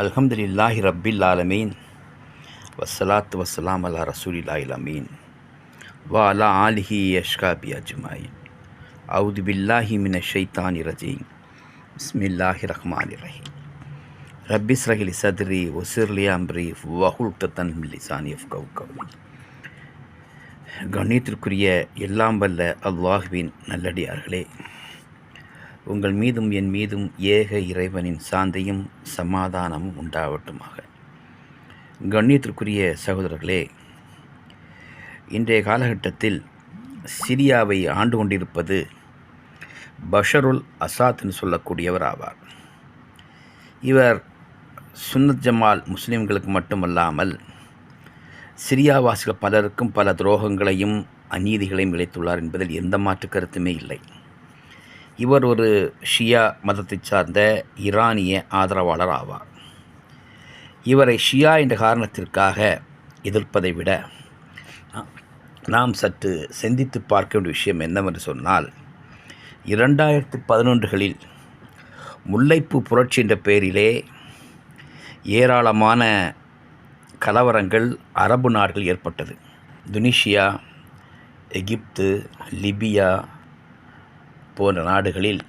அல்ஹம்துலில்லாஹி ரப்பில் ஆலமீன் வஸ்ஸலாத்து வஸ்ஸலாம் அலா ரசூலில்லாஹில் அமீன் வா அலா ஆலிஹி அஷ்காபி அஜ்மாயின் அவுது பில்லாஹி மின ஷைத்தானி ரஜீம் பிஸ்மில்லாஹி ரஹ்மானி ரஹீம் ரப்பிஸ் ரஹிலி சத்ரி ஒசிர்லி அம்ரி வஹுல் தத்தன் லிசானி கவு கவுனி கண்ணியத்திற்குரிய எல்லாம் வல்ல அல்லாஹுவின் நல்லடியார்களே உங்கள் மீதும் என் மீதும் ஏக இறைவனின் சாந்தியும் சமாதானமும் உண்டாவட்டுமாக. கண்ணியத்திற்குரிய சகோதரர்களே இன்றைய காலகட்டத்தில் சிரியாவை ஆண்டு கொண்டிருப்பது பஷருல் அசாத்னு சொல்லக்கூடியவர் ஆவார். இவர் சுன்னத் ஜமால் முஸ்லிம்களுக்கு மட்டுமல்லாமல் சிரியாவாசிகள் பலருக்கும் பல துரோகங்களையும் அநீதிகளையும் இழைத்துள்ளார் என்பதில் எந்த மாற்று கருத்துமே இல்லை. இவர் ஒரு ஷியா மதத்தை சார்ந்த ஈரானிய ஆதரவாளர் ஆவார். இவரை ஷியா என்ற காரணத்திற்காக எதிர்ப்பதை விட நாம் சற்று சிந்தித்து பார்க்க வேண்டிய விஷயம் என்னவென்று சொன்னால் இரண்டாயிரத்தி பதினொன்றுகளில் முல்லைப்பூ புரட்சி என்ற பெயரிலே ஏராளமான கலவரங்கள் அரபு நாடுகள் ஏற்பட்டது. துனிஷியா எகிப்து லிபியா போன்ற நாடுகளில்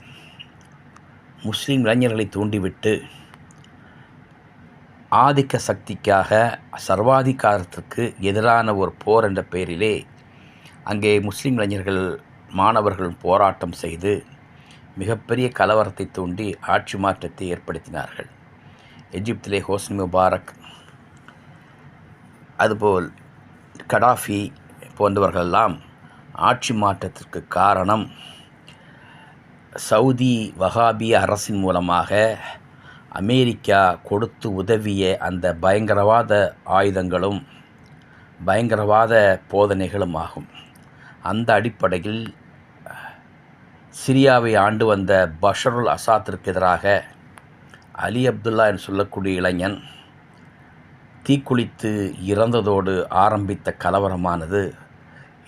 முஸ்லீம் இளைஞர்களை தூண்டிவிட்டு ஆதிக்க சக்திக்காக சர்வாதிகாரத்திற்கு எதிரான ஒரு போர் என்ற பெயரிலே அங்கே முஸ்லீம் இளைஞர்கள் மாணவர்கள் போராட்டம் செய்து மிகப்பெரிய கலவரத்தை தூண்டி ஆட்சி மாற்றத்தை ஏற்படுத்தினார்கள். எஜிப்திலே ஹோஸ்னி முபாரக் அதுபோல் கடாஃபி போன்றவர்களெல்லாம் ஆட்சி மாற்றத்திற்கு காரணம் சவுதி வகாபிய அரசின் மூலமாக அமெரிக்கா கொடுத்து உதவிய அந்த பயங்கரவாத ஆயுதங்களும் பயங்கரவாத போதனைகளும் ஆகும். அந்த அடிப்படையில் சிரியாவை ஆண்டு வந்த பஷருல் அசாத்திற்கு எதிராக அலி அப்துல்லா என்று சொல்லக்கூடிய இளைஞன் தீக்குளித்து இறந்ததோடு ஆரம்பித்த கலவரமானது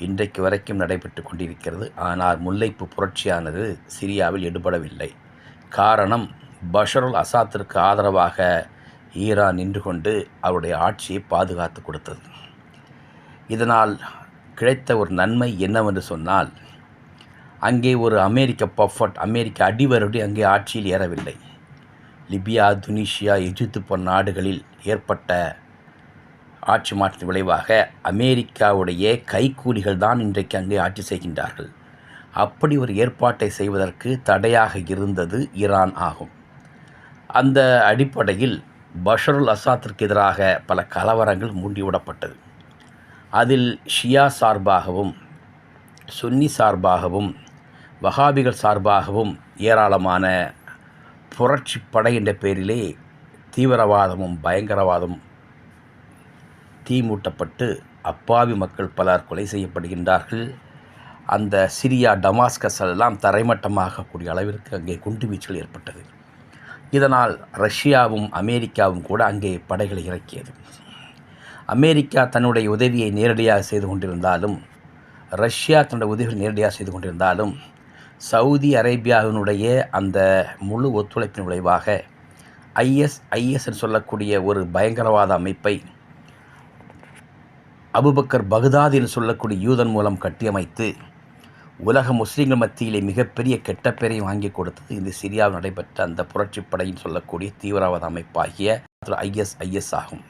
இன்றைக்கு வரைக்கும் நடைபெற்று கொண்டிருக்கிறது. ஆனால் முல்லைப்பு புரட்சியானது சிரியாவில் எடுபடவில்லை. காரணம் பஷருல் அசாத்திற்கு ஆதரவாக ஈரான் நின்று கொண்டு அவருடைய ஆட்சியை பாதுகாத்து கொடுத்தது. இதனால் கிடைத்த ஒரு நன்மை என்னவென்று சொன்னால் அங்கே ஒரு அமெரிக்க பஃபட் அமெரிக்க அடிவருடி அங்கே ஆட்சியில் ஏறவில்லை. லிபியா துனிஷியா எஜிப்து போன்ற நாடுகளில் ஏற்பட்ட ஆட்சி மாற்றத்தின் விளைவாக அமெரிக்காவுடைய கைக்கூலிகள் தான் இன்றைக்கு அங்கே ஆட்சி செய்கின்றார்கள். அப்படி ஒரு ஏற்பாட்டை செய்வதற்கு தடையாக இருந்தது ஈரான் ஆகும். அந்த அடிப்படையில் பஷருல் அசாத்திற்கு எதிராக பல கலவரங்கள் மூண்டிவிடப்பட்டது அதில் ஷியா சார்பாகவும் சுன்னி சார்பாகவும் வகாபிகள் சார்பாகவும் ஏராளமான புரட்சி படை என்ற பெயரிலே தீவிரவாதமும் பயங்கரவாதமும் தீமூட்டப்பட்டு அப்பாவி மக்கள் பலர் கொலை செய்யப்படுகின்றார்கள். அந்த சிரியா டமாஸ்கஸ் எல்லாம் தரைமட்டமாகக்கூடிய அளவிற்கு அங்கே குண்டுவீச்சுகள் ஏற்பட்டது. இதனால் ரஷ்யாவும் அமெரிக்காவும் கூட அங்கே படைகளை இறக்கியது. அமெரிக்கா தன்னுடைய உதவியை நேரடியாக செய்து கொண்டிருந்தாலும் ரஷ்யா தன்னுடைய உதவியை நேரடியாக செய்து கொண்டிருந்தாலும் சவுதி அரேபியாவினுடைய அந்த முழு ஒத்துழைப்பின் விளைவாக ஐஎஸ் ஐஎஸ் என்று சொல்லக்கூடிய ஒரு பயங்கரவாத அமைப்பை அபுபக்கர் பகுதாத் என்று சொல்லக்கூடிய யூதன் மூலம் கட்டியமைத்து உலக முஸ்லீம்கள் மத்தியிலே மிகப்பெரிய கெட்ட பெயரை வாங்கி கொடுத்தது இந்த சிரியாவில் நடைபெற்ற அந்த புரட்சிப்படையின் சொல்லக்கூடிய தீவிரவாத அமைப்பாகிய ஐஎஸ் ஐஎஸ் ஆகும்.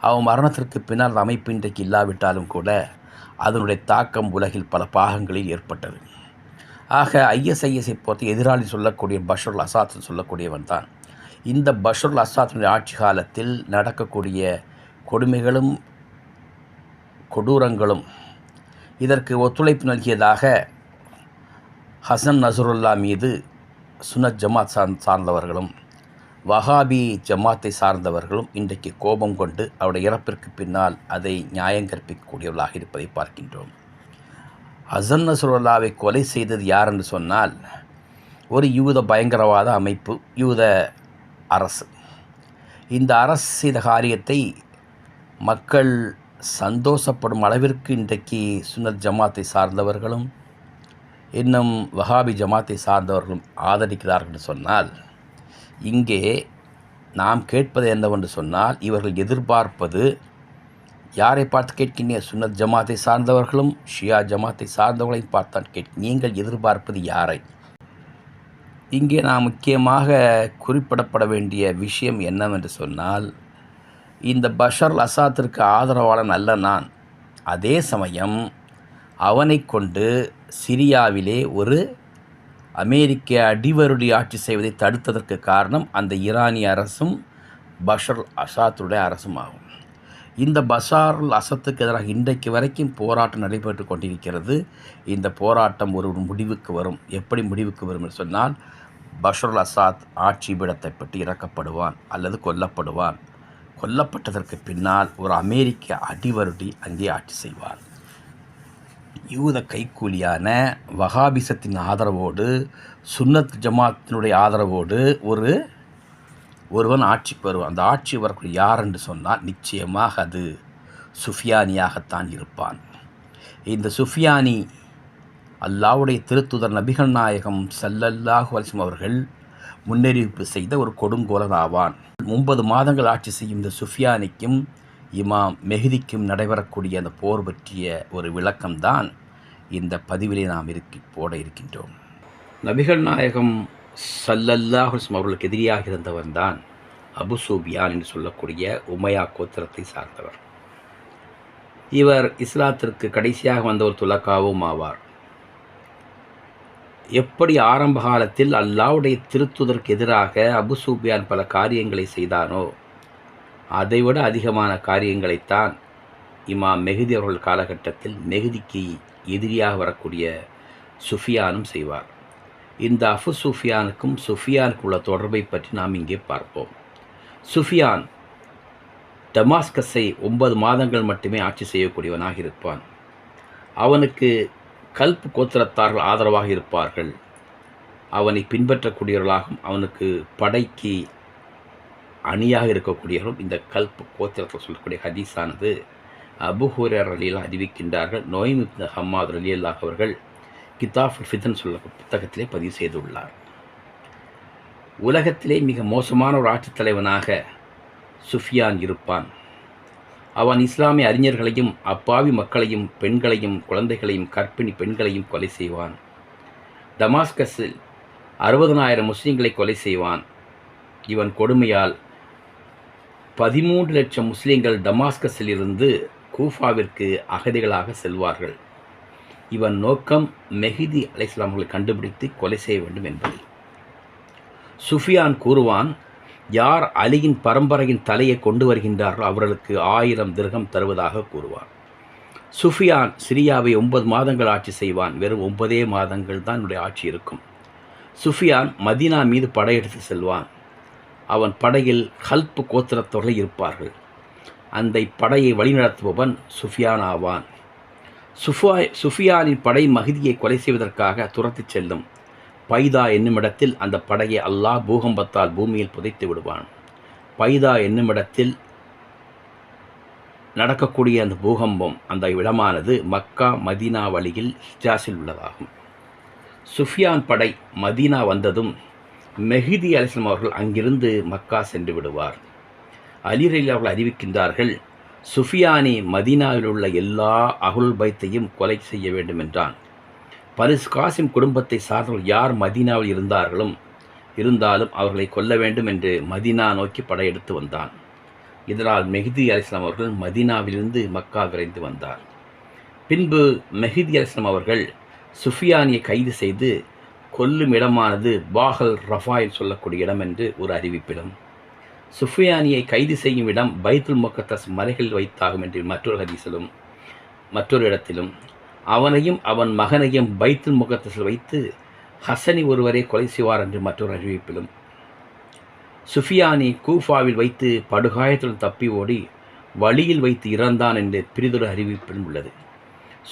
அவன் மரணத்திற்கு பின்னால் அந்த அமைப்பு இன்றைக்கு இல்லாவிட்டாலும் கூட அதனுடைய தாக்கம் உலகில் பல பாகங்களில் ஏற்பட்டது. ஆக ஐஎஸ்ஐஎஸ்ஐ பொறுத்து எதிராளி சொல்லக்கூடிய பஷருல் அசாத் சொல்லக்கூடியவன் தான். இந்த பஷருல் அசாத்தினுடைய ஆட்சி காலத்தில் நடக்கக்கூடிய கொடுமைகளும் கொடூரங்களும் இதற்கு ஒத்துழைப்பு நல்கியதாக ஹசன் நசருல்லா மீது சுனத் ஜமாத் சார்ந்தவர்களும் வஹாபி ஜமாத்தை சார்ந்தவர்களும் இன்றைக்கு கோபம் கொண்டு அவருடைய இறப்பிற்கு பின்னால் அதை நியாயம் கற்பிக்கக்கூடியவர்களாக இருப்பதை பார்க்கின்றோம். ஹசன் நசருல்லாவை கொலை செய்தது யார் என்று சொன்னால் ஒரு யூத பயங்கரவாத அமைப்பு யூத அரசு. இந்த அரசு செய்த காரியத்தை மக்கள் சந்தோஷப்படும் அளவிற்கு இன்றைக்கு சுன்னத் ஜமாத்தை சார்ந்தவர்களும் இன்னும் வஹாபி ஜமாத்தை சார்ந்தவர்களும் ஆதரிக்கிறார்கள் என்று சொன்னால் இங்கே நாம் கேட்பது என்னவென்று சொன்னால் இவர்கள் எதிர்பார்ப்பது யாரை பார்த்து கேட்கின்றீங்க சுன்னத் ஜமாத்தை சார்ந்தவர்களும் ஷியா ஜமாத்தை சார்ந்தவர்களையும் பார்த்தான் கேட் நீங்கள் எதிர்பார்ப்பது யாரை? இங்கே நாம் முக்கியமாக குறிப்பிடப்பட வேண்டிய விஷயம் என்னவென்று சொன்னால் இந்த பஷர் அசாத்திற்கு ஆதரவாளன் அல்ல நான். அதே சமயம் அவனை கொண்டு சிரியாவிலே ஒரு அமெரிக்க அடிவருடி ஆட்சி செய்வதை தடுத்ததற்கு காரணம் அந்த ஈரானிய அரசும் பஷர் அசாத்துடைய அரசும் ஆகும் இந்த பஷார் அசத்துக்கு எதிராக இன்றைக்கு வரைக்கும் போராட்டம் நடைபெற்று கொண்டிருக்கிறது. இந்த போராட்டம் ஒரு முடிவுக்கு வரும். எப்படி முடிவுக்கு வரும் என்று சொன்னால் பஷர் அசாத் ஆட்சி பீடத்தை பற்றி இறக்கப்படுவான் அல்லது கொல்லப்படுவான். கொல்லப்பட்டதற்கு பின்னால் ஒரு அமெரிக்க அடிவருடி அங்கே ஆட்சி செய்வார். யூத கைக்கூலியான வகாபிசத்தின் ஆதரவோடு சுன்னத் ஜமாத்தினுடைய ஆதரவோடு ஒரு ஒருவன் ஆட்சிக்கு வருவான். அந்த ஆட்சி வரக்கூடிய யார் என்று சொன்னால் நிச்சயமாக அது சுஃபியானியாகத்தான் இருப்பான். இந்த சுஃபியானி அல்லாவுடைய திருத்துதர் நபிகள் நாயகம் சல்லல்லாஹு அலிஸ்லம் அவர்கள் முன்னறிவிப்பு செய்த ஒரு கொடுங்கோலன் ஆவான். ஒன்பது மாதங்கள் ஆட்சி செய்யும் இந்த சுஃபியானிக்கும் இமாம் மெஹதிக்கும் நடைபெறக்கூடிய அந்த போர் பற்றிய ஒரு விளக்கம்தான் இந்த பதிவிலே நாம் இருக்கி போட இருக்கின்றோம். நபிகள் நாயகம் சல்லல்லாஹுஸ்ம் அவர்களுக்கு எதிரியாக இருந்தவன் தான் அபு சூபியான் என்று சொல்லக்கூடிய உமையா கோத்திரத்தை சார்ந்தவர். இவர் இஸ்லாத்திற்கு கடைசியாக வந்த ஒரு துலக்காவும் ஆவார். எப்படி ஆரம்ப காலத்தில் அல்லாவுடைய திருத்துதற்கு எதிராக அபு சூபியான் பல காரியங்களை செய்தானோ அதைவிட அதிகமான காரியங்களைத்தான் இமாம் மெகுதி அவர்கள் காலகட்டத்தில் மெகுதிக்கு எதிரியாக வரக்கூடிய சுஃபியானும் செய்வார். இந்த அஃபு சுஃபியானுக்கும் சுஃபியானுக்கு உள்ள தொடர்பை பற்றி நாம் இங்கே பார்ப்போம். சுஃபியான் டமாஸ்கஸை ஒன்பது மாதங்கள் மட்டுமே ஆட்சி செய்யக்கூடியவனாக இருப்பான். அவனுக்கு கல்ப் கோத்திரத்தார்கள் ஆதரவாக இருப்பார்கள். அவனை பின்பற்றக்கூடியவர்களாகவும் அவனுக்கு படைக்கு அணியாக இருக்கக்கூடியவர்களும் இந்த கல்ப் கோத்திரத்தில் சொல்லக்கூடிய ஹதீஸானது அபுஹூரர் அலியில் அறிவிக்கின்றார்கள். நோய்ம் ஹம்மாத் அலி அல்லாஹ் அவர்கள் கிதாப் ஃபிதன் சொல்ல புத்தகத்திலே பதிவு செய்துள்ளார். உலகத்திலே மிக மோசமான ஒரு ஆட்சித் தலைவனாக சுஃபியான் இருப்பான். அவன் இஸ்லாமிய அறிஞர்களையும் அப்பாவி மக்களையும் பெண்களையும் குழந்தைகளையும் கற்பிணி பெண்களையும் கொலை செய்வான். தமாஸ்கஸில் அறுபதனாயிரம் முஸ்லீம்களை கொலை செய்வான். இவன் கொடுமையால் பதிமூன்று லட்சம் முஸ்லீம்கள் டமாஸ்கஸில் இருந்து கூஃபாவிற்கு அகதிகளாக செல்வார்கள். இவன் நோக்கம் மெஹிதி அலைஸ்லாம்களை கண்டுபிடித்து கொலை செய்ய வேண்டும் என்பது. சுஃபியான் கூறுவான் யார் அலியின் பரம்பரையின் தலையை கொண்டு வருகின்றார்களோ அவர்களுக்கு ஆயிரம் திருகம் தருவதாக கூறுவான் சுஃபியான் சிரியாவை ஒன்பது மாதங்கள் ஆட்சி செய்வான். வெறும் ஒன்பதே மாதங்கள் தான் என்னுடைய ஆட்சி இருக்கும். சுஃபியான் மதீனா மீது படையெடுத்து செல்வான். அவன் படையில் ஹல்ப் கோத்திரத்தவர்கள் இருப்பார்கள். அந்த படையை வழிநடத்துபவன் சுஃபியான் ஆவான். சுஃபா சுஃபியானின் படை மகிதியை கொலை செய்வதற்காக துரத்திச் செல்லும். பைதா என்னுமிடத்தில் அந்த படையை அல்லாஹ் பூகம்பத்தால் பூமியில் புதைத்து விடுவான். பைதா என்னுமிடத்தில் நடக்கக்கூடிய அந்த பூகம்பம் அந்த இடமானது மக்கா மதீனா வழியில் ஹிஜாஸில் உள்ளதாகும். சுஃபியான் படை மதீனா வந்ததும் மெஹிதி அலிஸ்லாம் அவர்கள் அங்கிருந்து மக்கா சென்று விடுவார். அலிரலி அவர்கள் அறிவிக்கின்றார்கள் சுஃபியானி மதீனாவில் உள்ள எல்லா அகுல் பைத்தையும் கொலை செய்ய வேண்டும் என்றான் பரிசு காசிம் குடும்பத்தை சார்ந்தவர்கள் யார் மதீனாவில் இருந்தார்களும் இருந்தாலும் அவர்களை கொல்ல வேண்டும் என்று மதீனா நோக்கி படையெடுத்து வந்தான். இதனால் மெஹதி அலிஸ்லாம் அவர்கள் மதீனாவிலிருந்து மக்கா விரைந்து வந்தார். பின்பு மெஹதி அலிஸ்லாம் அவர்கள் சுஃபியானியை கைது செய்து கொல்லும் இடமானது பாகல் ரஃபாயில் சொல்லக்கூடிய இடம் என்று ஒரு அறிவிப்பிடம் சுஃபியானியை கைது செய்யும் இடம் பைத்துல் முக்கத்தஸ் மலைகளில் வைத்தாகும் என்று மற்றொரு ஹதீஸிலும் மற்றொரு இடத்திலும் அவனையும் அவன் மகனையும் பைத்துல் முகத்தில் வைத்து ஹசனி ஒருவரை கொலை செய்வார் என்று மற்றொரு அறிவிப்பிலும். சுஃபியானி கூஃபாவில் வைத்து படுகாயத்துடன் தப்பி ஓடி வழியில் வைத்து இறந்தான் என்று பிரிதொரு அறிவிப்பிலும் உள்ளது.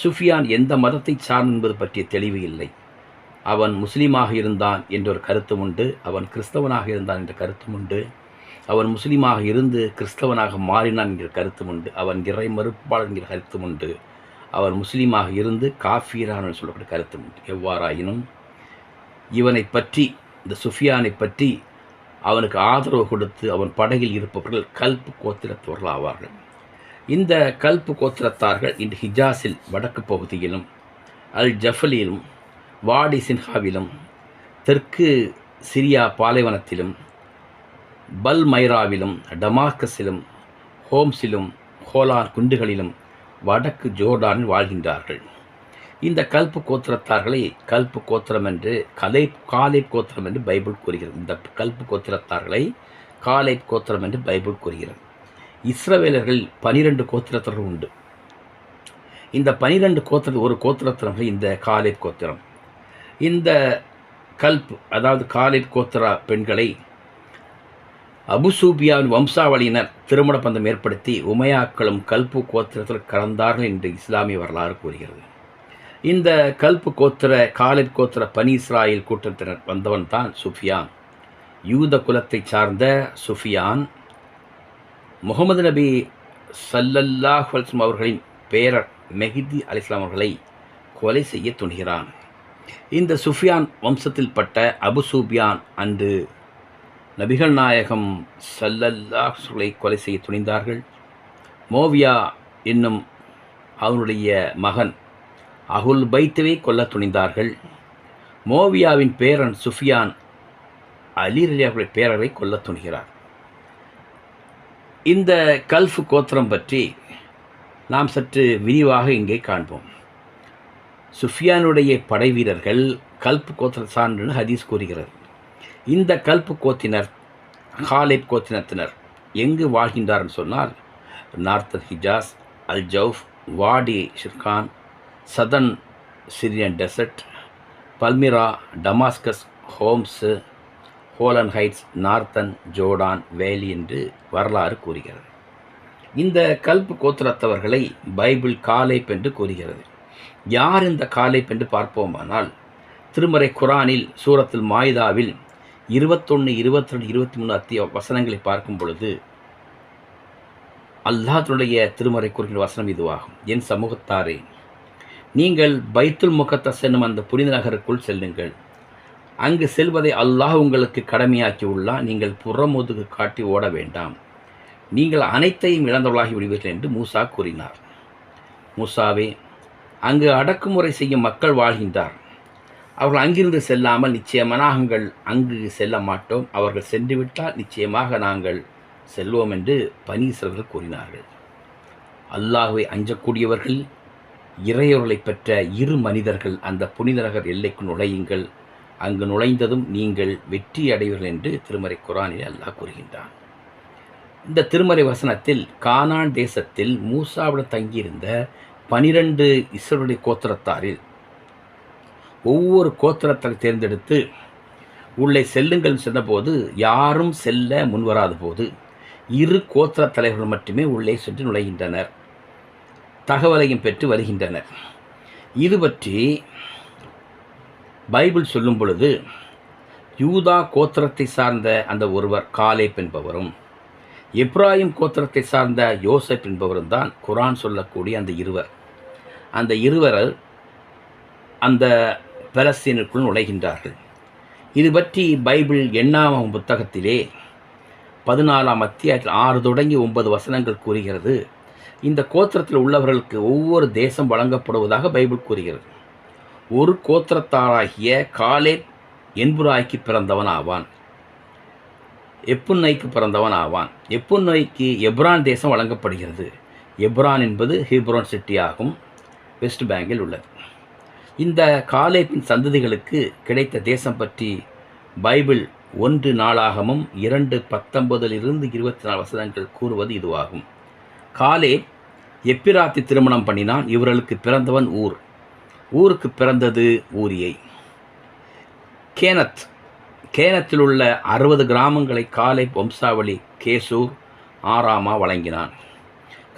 சுஃபியான் எந்த மதத்தை சார்ந்த என்பது பற்றிய தெளிவு இல்லை. அவன் முஸ்லீமாக இருந்தான் என்ற ஒரு கருத்தும் உண்டு. அவன் கிறிஸ்தவனாக இருந்தான் என்ற கருத்தும் உண்டு. அவன் முஸ்லீமாக இருந்து கிறிஸ்தவனாக மாறினான் என்கிற கருத்தும் உண்டு. அவன் இறை மறுப்பாளர் என்கிற கருத்தும் உண்டு. அவர் முஸ்லீமாக இருந்து காஃபீரான சொல்லப்பட்ட சொல்லக்கூடிய உண்டு. எவ்வாறாயினும் இவனை பற்றி இந்த சுஃபியானை பற்றி அவனுக்கு ஆதரவு கொடுத்து அவன் படகில் இருப்பவர்கள் கல்பு கோத்திரத்தவர்கள் ஆவார்கள். இந்த கல்பு கோத்திரத்தார்கள் இன்று ஹிஜாஸில் வடக்கு பகுதியிலும் அல் ஜஃபலிலும் வாடி சின்ஹாவிலும் தெற்கு சிரியா பாலைவனத்திலும் பல்மைராவிலும் டமாஸ்கஸிலும் ஹோம்ஸிலும் ஹோலான் குண்டுகளிலும் வடக்கு ஜோர்டானில் வாழ்கின்றார்கள். இந்த கல்பு கோத்திரத்தார்களை கல்பு கோத்திரம் என்று கலை காலை கோத்திரம் என்று பைபிள் கூறுகிறது. இந்த கல்பு கோத்திரத்தார்களை காலை கோத்திரம் என்று பைபிள் கூறுகிறது. இஸ்ரவேலர்கள் பனிரெண்டு கோத்திரத்தர்கள் உண்டு. இந்த பனிரெண்டு கோத்திர ஒரு கோத்திரத்தினர்கள் இந்த காலை கோத்திரம். இந்த கல்ப் அதாவது காலை கோத்திரா பெண்களை அபுசூபியாவின் வம்சாவளியினர் திருமண பந்தம் ஏற்படுத்தி உமையாக்களும் கல்பு கோத்திரத்தில் கலந்தார்கள் என்று இஸ்லாமிய வரலாறு கூறுகிறது. இந்த கல்பு கோத்திர காலிப் கோத்திர பனி இஸ்ராயில் கூட்டத்தினர் வந்தவன் தான் சுஃபியான். யூத குலத்தை சார்ந்த சுஃபியான். முகமது நபி சல்லல்லாஹ் அலிஸ்லாம் அவர்களின் பேரர் மெஹிதி அலிஸ்லாம் அவர்களை கொலை செய்ய துணிகிறான். இந்த சுஃபியான் வம்சத்தில் பட்ட அபு சூபியான் அன்று நபிகள் நாயகம் சல்லல்லாஹ்களை கொலை செய்ய துணிந்தார்கள். மோவியா என்னும் அவனுடைய மகன் அகுல் பைத்தவை கொல்ல துணிந்தார்கள். மோவியாவின் பேரன் சுஃபியான் அலி அலியாவுடைய பேரரை கொல்ல துணிகிறார். இந்த கல்ஃப் கோத்திரம் பற்றி நாம் சற்று விரிவாக இங்கே காண்போம். சுஃபியானுடைய படை வீரர்கள் கல்ப் கோத்திர சான்று ஹதீஸ் கூறுகிறது. இந்த கல்ப் கோத்தினர் ஹாலிப் கோத்தினத்தினர் எங்கு வாழ்கின்றார்னு சொன்னால் northern Hijaz Al Jawf Wadi Sirhan southern Syrian desert Palmyra Damascus Homs Golan Heights northern Jordan valley என்று வரலாறு கூறுகிறது. இந்த கல்ப் கோத்திரத்தவர்களை பைபிள் காலைப் என்று கூறுகிறது. யார் இந்த காலைப் என்று பார்ப்போமானால் திருமறை குரானில் சூரத்தில் மாயுதாவில் இருபத்தொன்று இருபத்தி ரெண்டு இருபத்தி மூணு அத்திய வசனங்களை பார்க்கும் பொழுது அல்லாஹனுடைய திருமறை கூறுகிற வசனம் இதுவாகும். என் சமூகத்தாரே நீங்கள் பைத்துல் முகத்தஸ் என்னும் அந்த புனித நகருக்குள் செல்லுங்கள். அங்கு செல்வதை அல்லாஹ் உங்களுக்கு கடமையாக்கி உள்ளா நீங்கள் புறமுதுகு காட்டி ஓட வேண்டாம். நீங்கள் அனைத்தையும் இழந்தவளாகி விடுவீர்கள் என்று மூசா கூறினார். மூசாவே அங்கு அடக்குமுறை செய்யும் மக்கள் வாழ்கின்றார். அவர்கள் அங்கிருந்து செல்லாமல் நிச்சயமாக நாங்கள் அங்கு செல்ல மாட்டோம். அவர்கள் சென்றுவிட்டால் நிச்சயமாக நாங்கள் செல்வோம் என்று பனீஸ்வரர்கள் கூறினார்கள். அல்லாஹுவை அஞ்சக்கூடியவர்கள் இறையவர்களை பெற்ற இரு மனிதர்கள் அந்த புனிதநகர் எல்லைக்கு நுழையுங்கள். அங்கு நுழைந்ததும் நீங்கள் வெற்றி அடைவீர்கள் என்று திருமறை குரானில் அல்லாஹ் கூறுகின்றான். இந்த திருமறை வசனத்தில் கானான் தேசத்தில் மூசாவிட தங்கியிருந்த பனிரெண்டு இஸ்ரோடைய கோத்திரத்தாரில் ஒவ்வொரு கோத்திரத்தை தேர்ந்தெடுத்து உள்ளே செல்லுங்கள் சென்றபோது யாரும் செல்ல முன்வராத போது இரு கோத்திர தலைவர்கள் மட்டுமே உள்ளே சென்று நுழைகின்றனர். தகவலையும் பெற்று வருகின்றனர். இது பற்றி பைபிள் சொல்லும் பொழுது யூதா கோத்திரத்தை சார்ந்த அந்த ஒருவர் காலேப் என்பவரும் இப்ராஹிம் கோத்திரத்தை சார்ந்த யோசப் என்பவரும் தான் குரான் சொல்லக்கூடிய அந்த இருவர். அந்த இருவர் அந்த பலஸ்தீனுக்குள் நுழைகின்றார்கள். இது பற்றி பைபிள் எண்ணாம் புத்தகத்திலே பதினாலாம் அத்தியாயத்தில் ஆறு தொடங்கி ஒன்பது வசனங்கள் கூறுகிறது. இந்த கோத்திரத்தில் உள்ளவர்களுக்கு ஒவ்வொரு தேசம் வழங்கப்படுவதாக பைபிள் கூறுகிறது. ஒரு கோத்திரத்தாராகிய காலே என்புராய்க்கு பிறந்தவன் ஆவான் எப்புன்னைக்கு பிறந்தவன் ஆவான் எப்புன்னைக்கு எப்ரான் தேசம் வழங்கப்படுகிறது? எப்ரான் என்பது ஹீப்ரோன் சிட்டி ஆகும் வெஸ்ட் பேங்கில் உள்ளது. இந்த காலேபின் சந்ததிகளுக்கு கிடைத்த தேசம் பற்றி பைபிள் ஒன்று நாளாகமும் இரண்டு பத்தொன்பதிலிருந்து இருபத்தி நாலு வசனங்கள் கூறுவது இதுவாகும். காலே எப்பிராத்தி திருமணம் பண்ணினான் இவர்களுக்கு பிறந்தவன் ஊர். ஊருக்கு பிறந்தது ஊரியை. கேனத் கேனத்தில் உள்ள அறுபது கிராமங்களை காலை வம்சாவளி கேசூர் ஆராமா வழங்கினான்.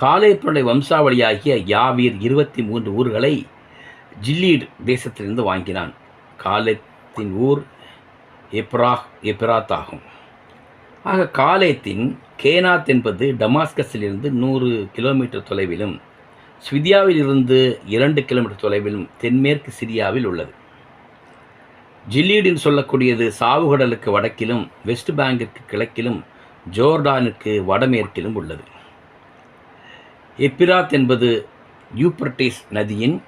காலேப்பனுடைய வம்சாவளியாகிய யாவீர் இருபத்தி மூன்று ஊர்களை ஜில்லீட் தேசத்திலிருந்து வாங்கினான். காலேத்தின் ஊர் எப்ராஹ் எப்ராத் ஆகும். ஆக காலேத்தின் கேனாத் என்பது டமாஸ்கஸிலிருந்து நூறு கிலோமீட்டர் தொலைவிலும் ஸ்விதியாவில் இருந்து இரண்டு கிலோமீட்டர் தொலைவிலும் தென்மேற்கு சிரியாவில் உள்ளது. ஜில்லீடின் சொல்லக்கூடியது சாவுகடலுக்கு வடக்கிலும் வெஸ்ட் பேங்கிற்கு கிழக்கிலும் ஜோர்டானுக்கு வடமேற்கிலும் உள்ளது. எப்பிராத் என்பது யூப்ரட்டிஸ் நதியின்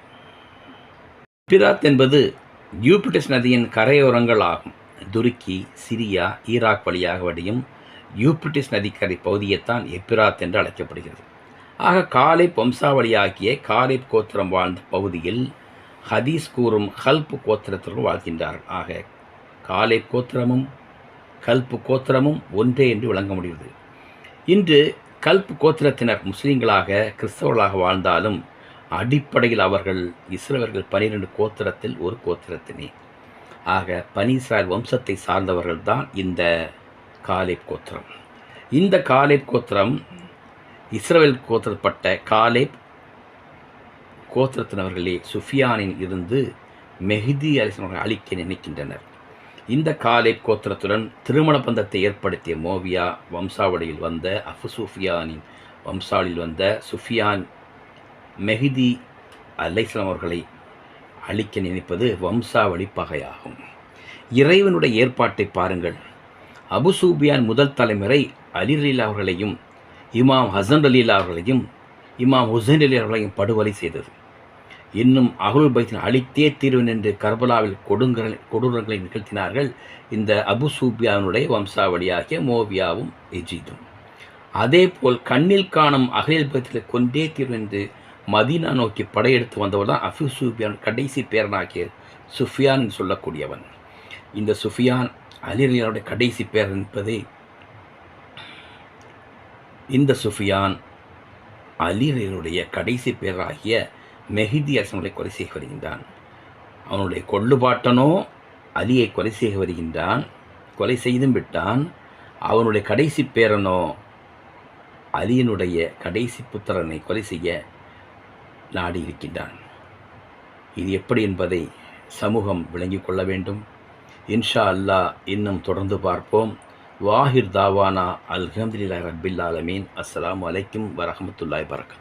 எப்பிராத் என்பது யூபிட்டஸ் நதியின் கரையோரங்கள் ஆகும். துருக்கி சிரியா ஈராக் வழியாக வடியும் யூபிட்டிஸ் நதிக்கரை பகுதியைத்தான் எப்பிராத் என்று அழைக்கப்படுகிறது. ஆக காலிப் வம்சாவளியாகிய காலிப் கோத்திரம் வாழ்ந்த பகுதியில் ஹதீஸ் கூறும் ஹல்ப் கோத்திரத்திற்கு வாழ்கின்றார்கள். ஆக காலிப் கோத்திரமும் கல்ப் கோத்திரமும் ஒன்றே என்று விளங்க முடிகிறது. இன்று கல்ப் கோத்திரத்தினர் முஸ்லீம்களாக கிறிஸ்தவர்களாக வாழ்ந்தாலும் அடிப்படையில் அவர்கள் இஸ்ரவர்கள் பனிரெண்டு கோத்திரத்தில் ஒரு கோத்திரத்தினே. ஆக பனிசால் வம்சத்தை சார்ந்தவர்கள் தான் இந்த காலேப் கோத்திரம். இந்த காலேப் கோத்திரம் இஸ்ரவேல் கோத்திரப்பட்ட காலேப் கோத்திரத்தினவர்களே சுஃபியானில் இருந்து மெஹிதி அலிசனவர்கள் அழிக்க நினைக்கின்றனர். இந்த காலேப் கோத்திரத்துடன் திருமண பந்தத்தை ஏற்படுத்திய மோவியா வம்சாவளியில் வந்த அஃபு சுஃபியானின் வம்சாவளியில் வந்த சுஃபியான் மெஹிதி அலைஸ்லாம் அவர்களை அழிக்க நினைப்பது வம்சாவளி பகையாகும். இறைவனுடைய ஏற்பாட்டை பாருங்கள். அபுசூபியான் முதல் தலைமுறை அலிலீலா அவர்களையும் இமாம் ஹசன் அலீலா அவர்களையும் இமாம் ஹுசைன் அலி அவர்களையும் படுகொலை செய்தது. இன்னும் அகுல் பைத்தின் அழித்தே தீர்வு என்று கர்பலாவில் கொடுங்கல் கொடூரங்களை நிகழ்த்தினார்கள் இந்த அபு சூபியானுடைய வம்சாவளியாகிய மோவியாவும் எஜிதும். அதேபோல் கண்ணில் காணும் அகலில் பைத்தில் கொண்டே தீர்வு என்று மதீனா நோக்கி படையெடுத்து வந்தவர் தான் அஃபி சூபியான் கடைசி பேரனாகிய சுஃபியான் சொல்லக்கூடியவன். இந்த சுஃபியான் அலிரியாருடைய கடைசி பேர் என்பதை இந்த சுஃபியான் அலிரியருடைய கடைசி பேராகிய மெஹிதி அரசனுடைய கொலை செய்ய வருகின்றான். அவனுடைய கொள்ளுபாட்டனோ அலியை கொலை செய்ய வருகின்றான் கொலை செய்தும் விட்டான். அவனுடைய கடைசி பேரனோ அலியனுடைய கடைசி புத்திரனை கொலை செய்ய நாடி இருக்கின்றான். இது எப்படி என்பதை சமூகம் விளங்கிக் கொள்ள வேண்டும். இன்ஷா அல்லாஹ் இன்னும் தொடர்ந்து பார்ப்போம். வாஹிர் தாவானா அல்ஹம்துலில்லாஹி ரபில் ஆலமீன். அஸ்லாம் அலைக்கும் வரமத்துல்லாய் வரகாத்